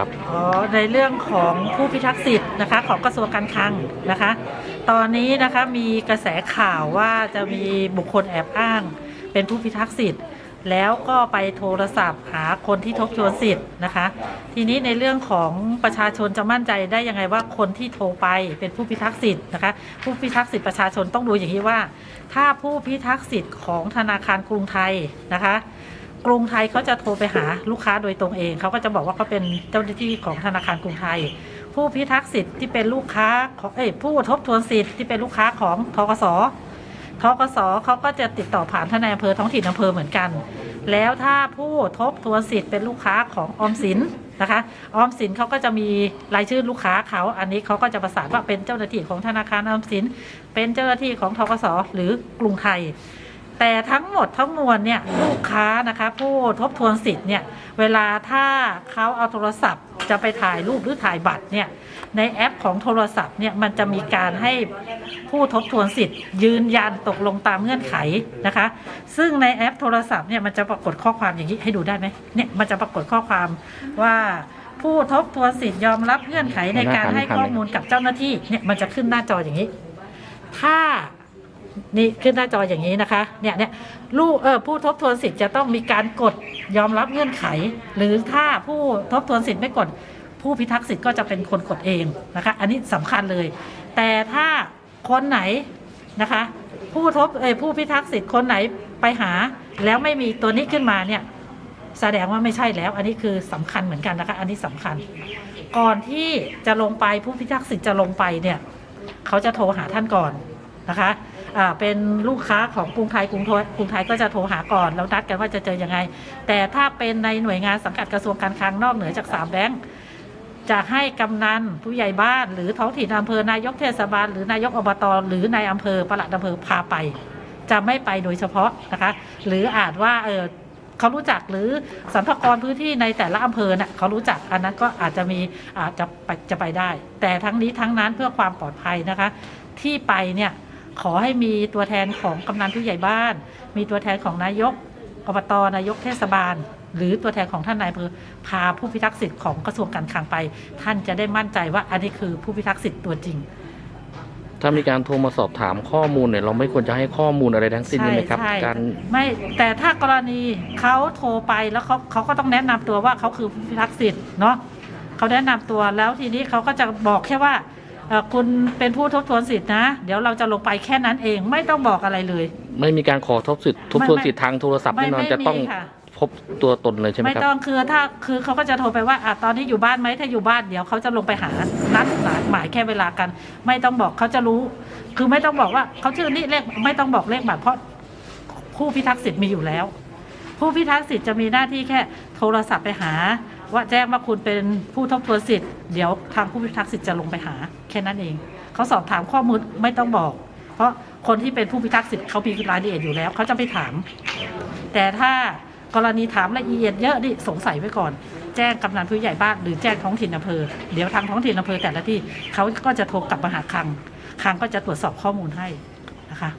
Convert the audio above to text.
ครับอ๋อในเรื่องของผู้พิทักษ์สิทธิ์นะคะของกระทรวงการคลังนะคะ ตอนนี้นะคะมีกระแสข่าวว่าจะมีบุคคลแอบอ้าง เป็นผู้พิทักษ์สิทธิ์ แล้วก็ไปโทรศัพท์หาคนที่ทบทวนสิทธิ์นะคะ ทีนี้ในเรื่องของประชาชนจะมั่นใจได้ยังไงว่าคนที่โทรไปเป็นผู้พิทักษ์สิทธิ์นะคะ ผู้พิทักษ์สิทธิ์ประชาชนต้องดูอย่างนี้ว่า ถ้าผู้พิทักษ์สิทธิ์ของธนาคารกรุงไทยนะคะ กรุงไทยเขาจะโทรไปหาลูกค้าโดยตรงเองเขาก็จะบอกว่าเขาเป็นเจ้าหน้าที่ของธนาคารกรุงไทย ผู้พิทักษ์สิทธิ์ที่เป็นลูกค้าของเอ้ยผู้ทบทวนสิทธิ์ที่เป็นลูกค้าของทกสทกสเขาก็จะติดต่อผ่านทนนายอำเภอท้องถิ่นอำเภอเหมือนกัน แล้วถ้าผู้ทบทวนสิทธิ์เป็นลูกค้าของออมสินนะคะออมสินเขาก็จะมีรายชื่อลูกค้าเขาอันนี้เขาก็จะประสานว่าเป็นเจ้าหน้าที่ของธนาคารออมสิน เป็นเจ้าหน้าที่ของทกสหรือกรุงไทย แต่ทั้งหมดทั้งมวลเนี่ยลูกค้านะคะผู้ทบทวนสิทธิ์เนี่ยเวลาถ้าเขาเอาโทรศัพท์ จะไปถ่ายรูปหรือถ่ายบัตรเนี่ยในแอปของโทรศัพท์เนี่ยมันจะมีการให้ผู้ทบทวนสิทธิ์ ยืนยันตกลงตามเงื่อนไขนะคะ ซึ่งในแอปโทรศัพท์เนี่ยมันจะปรากฏข้อความอย่างนี้ให้ดูได้ไหมเนี่ยมันจะปรากฏข้อความว่าผู้ทบทวนสิทธิ์ยอมรับเงื่อนไขในการให้ข้อมูลกับเจ้าหน้าที่เนี่ยมันจะขึ้นหน้าจออย่างนี้ ถ้า นี่ขึ้นหน้าจออย่างนี้นะคะ เนี่ยเนี่ยลูกเออผู้ทบทวนสิทธิ์จะต้องมีการกดยอมรับเงื่อนไข หรือถ้าผู้ทบทวนสิทธิ์ไม่กด ผู้พิทักษ์สิทธิ์ก็จะเป็นคนกดเองนะคะ อันนี้สำคัญเลย แต่ถ้าคนไหนนะคะ ผู้ทบเออผู้พิทักษ์สิทธิ์คนไหนไปหา แล้วไม่มีตัวนี้ขึ้นมาเนี่ยแสดงว่าไม่ใช่แล้ว อันนี้คือสำคัญเหมือนกันนะคะ อันนี้สำคัญ ก่อนที่จะลงไปผู้พิทักษ์สิทธิ์จะลงไปเนี่ย เขาจะโทรหาท่านก่อนนะคะ เป็นลูกค้าของกรุงไทยกรุงทกรุงไทยก็จะโทรหาก่อนแล้วนัดกันว่าจะเจอยังไง แต่ถ้าเป็นในหน่วยงานสังกัดกระทรวงการคลังนอกเหนือจากสามแบงค์จะให้กำนันผู้ใหญ่บ้านหรือท้องถิ่นอำเภอนายกเทศบาล หรือนายกอบตหรือนายอำเภอปลัดอำเภอพาไป จะไม่ไปโดยเฉพาะนะคะ หรืออาจว่าเออเขารู้จักหรือสรรพากรพื้นที่ในแต่ละอำเภอน่ะเขารู้จักอันนั้นก็อาจจะมีอาจจะไปจะไปได้ แต่ทั้งนี้ทั้งนั้นเพื่อความปลอดภัยนะคะ ที่ไปเนี่ย ขอให้มีตัวแทนของกำนันผู้ใหญ่บ้าน มีตัวแทนของนายกอบตนายกเทศบาล หรือตัวแทนของท่านนายอำเภอพาผู้พิทักษ์สิทธิ์ของกระทรวงการคลังไป ท่านจะได้มั่นใจว่าอันนี้คือผู้พิทักษ์สิทธิ์ตัวจริง ถ้ามีการโทรมาสอบถามข้อมูลเนี่ยเราไม่ควรจะให้ข้อมูลอะไรทั้งสิ้นใช่ไหมครับ ใช่การไม่แต่ถ้ากรณีเขาโทรไปแล้วเขาเขาก็ต้องแนะนำตัวว่าเขาคือผู้พิทักษ์สิทธิ์เนาะเขาแนะนำตัวแล้วทีนี้เขาก็จะบอกแค่ว่าเอ่อ คุณเป็นผู้ทบทวนสิทธินะ เดี๋ยวเราจะลงไปแค่นั้นเองไม่ต้องบอกอะไรเลย ไม่มีการขอทบสิทธิ์ทบทวนสิทธิ์ทางโทรศัพท์ไม่แน่นอนไม่จะต้องมีค่ะพบตัวตนเลยใช่ไหมไม่ครับต้องคือถ้าคือเขาก็จะโทรไปว่าอะตอนนี้อยู่บ้านไหมถ้าอยู่บ้านเดี๋ยวเขาจะลงไปหานัดหมายหมายแค่เวลากัน ไม่ต้องบอกเขาจะรู้ คือไม่ต้องบอกว่าเขาชื่อนี่เลขไม่ต้องบอกเลขบัตรเพราะผู้พิทักษ์สิทธิ์มีอยู่แล้ว ผู้พิทักษ์สิทธิ์จะมีหน้าที่แค่โทรศัพท์ไปหา ว่าแจ้งว่าคุณเป็นผู้ทบทวนสิทธิ์เดี๋ยวทางผู้พิทักษ์สิทธิ์จะลงไปหา แค่นั้นเอง เขาสอบถามข้อมูลไม่ต้องบอก เพราะคนที่เป็นผู้พิทักษ์สิทธิ์เขามีรายละเอียดอยู่แล้วเขาจะไปถาม แต่ถ้ากรณีถามละเอียดเยอะนี่สงสัยไว้ก่อน แจ้งกำนันผู้ใหญ่บ้านหรือแจ้งท้องถิ่นอำเภอ เดี๋ยวทางท้องถิ่นอำเภอแต่ละที่เขาก็จะโทรกลับมาหาคลังคลังก็จะตรวจสอบข้อมูลให้นะคะ